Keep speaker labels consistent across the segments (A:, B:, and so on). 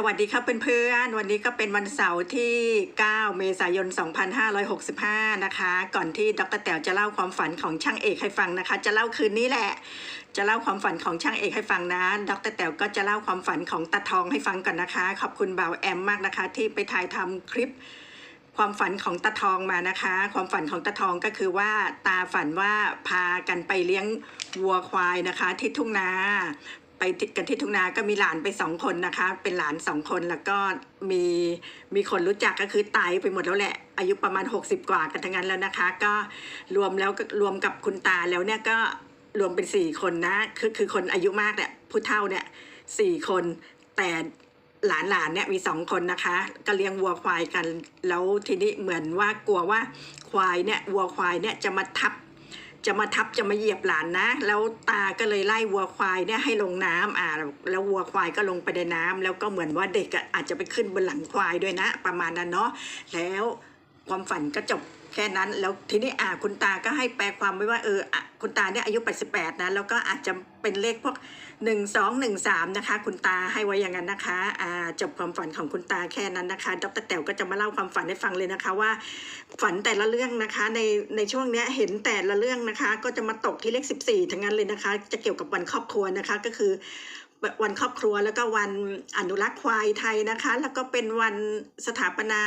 A: สวัสดีครับเพื่อนๆวันนี้ก็เป็นวันเสาร์ที่ 9 เมษายน 2565 นะคะ ก่อนที่ดรแต๋วจะเล่าความฝันของช่างเอกให้ฟังนะคะ จะเล่าคืนนี้แหละ จะเล่าความฝันของช่างเอกให้ฟังนะ ดรแต๋วก็จะเล่าความฝันของตาทองให้ฟังก่อนนะคะ ขอบคุณบ่าวแอมมากนะคะ ที่ไปถ่ายทำคลิป ความฝันของตาทองมานะคะ ความฝันของตาทองก็คือว่าตาฝันว่าพากันไปเลี้ยงวัวควายนะคะที่ทุ่งนา ไปกันที่ทุ่งนาก็มีหลานไปสองคนนะคะ เป็นหลานสองคนแล้วก็มีมีคนรู้จักก็คือตายไปหมดแล้วแหละ อายุประมาณ 60 กว่ากันทั้งนั้นแล้วนะคะ ก็รวมแล้วก็รวมกับคุณตาแล้วเนี่ยก็รวมเป็นสี่คนนะคือคือคนอายุมากเนี่ยผู้เฒ่าเนี่ยสี่คนแต่หลานหลานเนี่ยมีสองคนนะคะ ก็เลี้ยงวัวควายกัน แล้วทีนี้เหมือนว่ากลัวว่าควายเนี่ยวัวควายเนี่ยจะมาทับ จะมาทับจะมาเหยียบหลานนะ แล้วตาก็เลยไล่วัวควายเนี่ยให้ลงน้ำอ่าแล้ววัวควายก็ลงไปในน้ำแล้วก็เหมือนว่าเด็กอะอาจจะไปขึ้นบนหลังควายด้วยนะ ประมาณนั้นเนาะแล้วความฝันก็จบ แค่นั้นแล้วทีนี้อ่าคุณตาก็ให้แปลความไว้ว่าเออคุณตาเนี่ยอายุ 88 นะ แล้วก็อาจจะเป็นเลขพวก 1 2 1 3 นะคะ คุณตาให้ไว้อย่างนั้นนะคะอ่าจบความฝันของคุณตาแค่นั้นนะคะ ดรแต๋วก็จะมาเล่าความฝันให้ฟังเลยนะคะว่า ฝันแต่ละเรื่องนะคะในในช่วงเนี้ยเห็นแต่ละเรื่องนะคะ ก็จะมาตกที่เลข 14 ทั้งนั้นเลยนะคะ จะเกี่ยวกับวันครอบครัวนะคะก็คือ วันครอบครัวแล้วก็วันอนุรักษ์ควายไทยนะคะ แล้วก็เป็นวันสถาปนา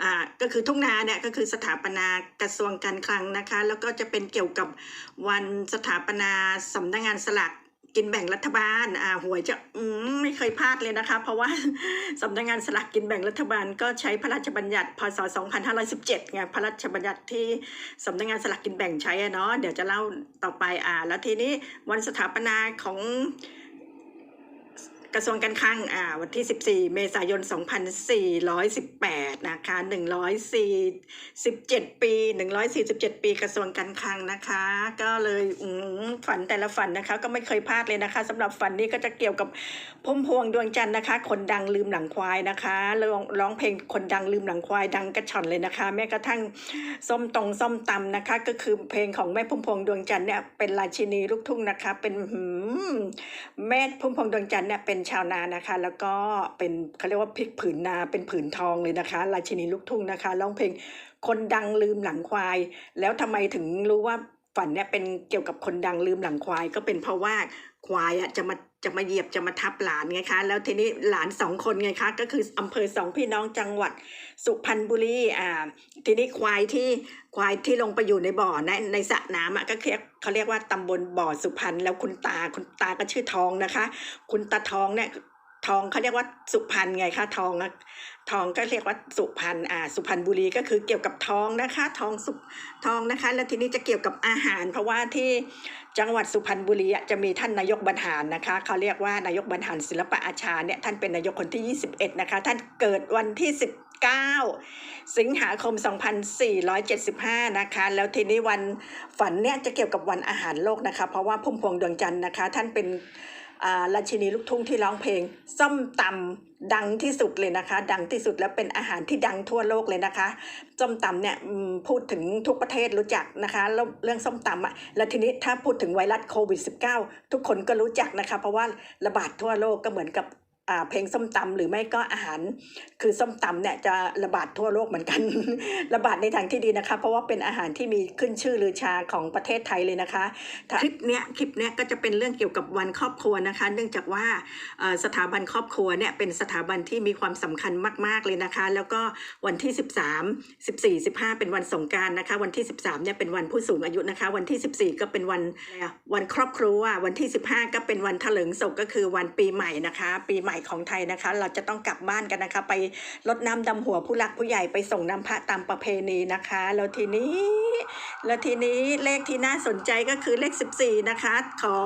A: อ่าก็คือทุ่งนาเนี่ยก็คือสถาปนากระทรวงการคลังนะคะ แล้วก็จะเป็นเกี่ยวกับวันสถาปนาสำนักงานสลากกินแบ่งรัฐบาลอ่าหวยจะอืมไม่เคยพลาดเลยนะคะ เพราะว่าสำนักงานสลากกินแบ่งรัฐบาลก็ใช้พระราชบัญญัติพศ 2517ไงพระราชบัญญัติที่สำนักงานสลากกินแบ่งใช้เนาะเดี๋ยวจะเล่าต่อไปอ่า แล้วทีนี้วันสถาปนาของ กระทรวงการคลังอ่าวันที่ 14 เมษายน 2418 นะคะ 147 ปี 147 ปีกระทรวงการคลังนะคะ ก็เลยฝันแต่ละฝันนะคะ ก็ไม่เคยพลาดเลยนะคะสำหรับฝันนี้ก็จะเกี่ยวกับพุ่มพวงดวงจันทร์นะคะ คนดังลืมหลังควายนะคะร้องร้องเพลงคนดังลืมหลังควายดังกระชอนเลยนะคะ แม้กระทั่งส้มตรงส้มตำนะคะ ก็คือเพลงของแม่พุ่มพวงดวงจันทร์เนี่ยเป็นราชินีลูกทุ่งนะคะ เป็นแม่พุ่มพวงดวงจันทร์เนี่ยเป็นชาวนานะคะ แล้วก็เป็นเขาเรียกว่าพริกผืนนาเป็นผืนทองเลยนะคะ ราชินีลูกทุ่งนะคะร้องเพลงคนดังลืมหลังควาย แล้วทำไมถึงรู้ว่าฝันเนี่ยเป็นเกี่ยวกับคนดังลืมหลังควาย ก็เป็นเพราะว่า ควายอะจะมาจะมาเหยียบจะมาทับหลานไงคะ แล้วทีนี้หลานสองคนไงคะ ก็คืออำเภอสองพี่น้องจังหวัดสุพรรณบุรีอ่าทีนี้ควายที่ควายที่ลงไปอยู่ในบ่อในในสระน้ำอะก็เรียกเขาเรียกว่าตำบลบ่อสุพรรณแล้วคุณตาคุณตาก็ชื่อทองนะคะ คุณตาทองเนี่ย ทองเขาเรียกว่าสุพรรณไงคะทองอะทองก็เรียกว่าสุพรรณอ่าสุพรรณบุรีก็คือเกี่ยวกับทองนะคะทองสุทองนะคะ แล้วทีนี้จะเกี่ยวกับอาหาร เพราะว่าที่จังหวัดสุพรรณบุรีจะมีท่านนายกบรรหารนะคะเขาเรียกว่านายกบรรหารศิลปะอาชาเนี่ยท่านเป็นนายกคนที่ 21 นะคะ ท่านเกิดวันที่ 19 สิงหาคม 2475 นะคะ แล้วทีนี้วันฝันเนี่ยจะเกี่ยวกับวันอาหารโลกนะคะ เพราะว่าพุ่มพวงดวงจันทร์นะคะ ท่านเป็น ราชินีลูกทุ่งที่ร้องเพลง ส้มตำดังที่สุดเลยนะคะ ดังที่สุดแล้วเป็นอาหารที่ดังทั่วโลกเลยนะคะส้มตำเนี่ยพูดถึงทุกประเทศรู้จักนะคะแล้วเรื่องส้มตำอะแล้วทีนี้ถ้าพูดถึงไวรัสโควิด -19 ทุกคนก็รู้จักนะคะ เพราะว่าระบาดทั่วโลกก็เหมือนกับ เพลงส้มตำหรือไม่ก็อาหารคือส้มตำเนี่ยจะระบาดทั่วโลกเหมือนกัน ระบาดในทางที่ดีนะคะ เพราะว่าเป็นอาหารที่มีขึ้นชื่อลือชาของประเทศไทยเลยนะคะ คลิปเนี้ยคลิปเนี้ยก็จะเป็นเรื่องเกี่ยวกับวันครอบครัวนะคะ เนื่องจากว่าอ่อสถาบันครอบครัวเนี่ยเป็นสถาบันที่มีความสำคัญมาก ๆเลยนะคะ แล้วก็วันที่ 13 14 15 เป็นวันสงการนะคะ วันที่ 13เนี่ยเป็นวันผู้สูงอายุนะคะ วันที่ 14 ก็เป็นวันวันครอบครัววันที่ 15 ก็เป็นวันเถลิงศกก็คือวันปีใหม่นะคะ ปีใหม่ของไทยนะคะ เราจะต้องกลับบ้านกันนะคะ ไปรดน้ำดำหัวผู้หลักผู้ใหญ่ไปส่งน้ำพระตามประเพณีนะคะ แล้วทีนี้ แล้วทีนี้เลขที่น่าสนใจก็คือเลข 14 นะคะ ขอ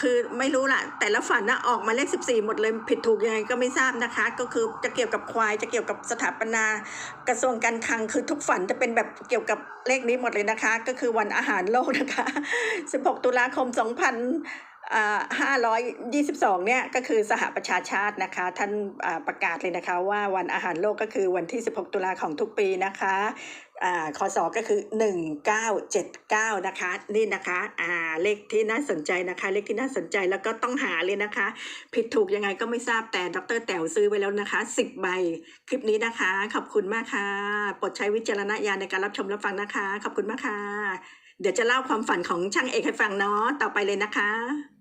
A: คือไม่รู้ละแต่ละฝันนะออกมาเลข 14 หมดเลยผิดถูกยังไงก็ไม่ทราบนะคะ ก็คือจะเกี่ยวกับควายจะเกี่ยวกับสถาปนากระทรวงการคลังคือทุกฝันจะเป็นแบบเกี่ยวกับเลขนี้หมดเลยนะคะ ก็คือวันอาหารโลกนะคะ 16 ตุลาคม 2000 522 เนี่ยก็คือสหประชาชาตินะคะ ท่านประกาศเลยนะคะว่าวันอาหารโลกก็คือวันที่ 16 ตุลาของทุกปีนะคะอ่าคศก็คือ 1979 นะคะ นี่นะคะอ่าเลขที่น่าสนใจนะคะ เลขที่น่าสนใจแล้วก็ต้องหาเลยนะคะ ผิดถูกยังไงก็ไม่ทราบแต่ดรแต๋วซื้อไว้แล้วนะคะ 10 ใบ คลิปนี้นะคะ ขอบคุณมากค่ะโปรดใช้วิจารณญาณในการรับชมรับฟังนะคะ ขอบคุณมากค่ะ เดี๋ยวจะเล่าความฝันของช่างเอกให้ฟังเนาะต่อไปเลยนะคะ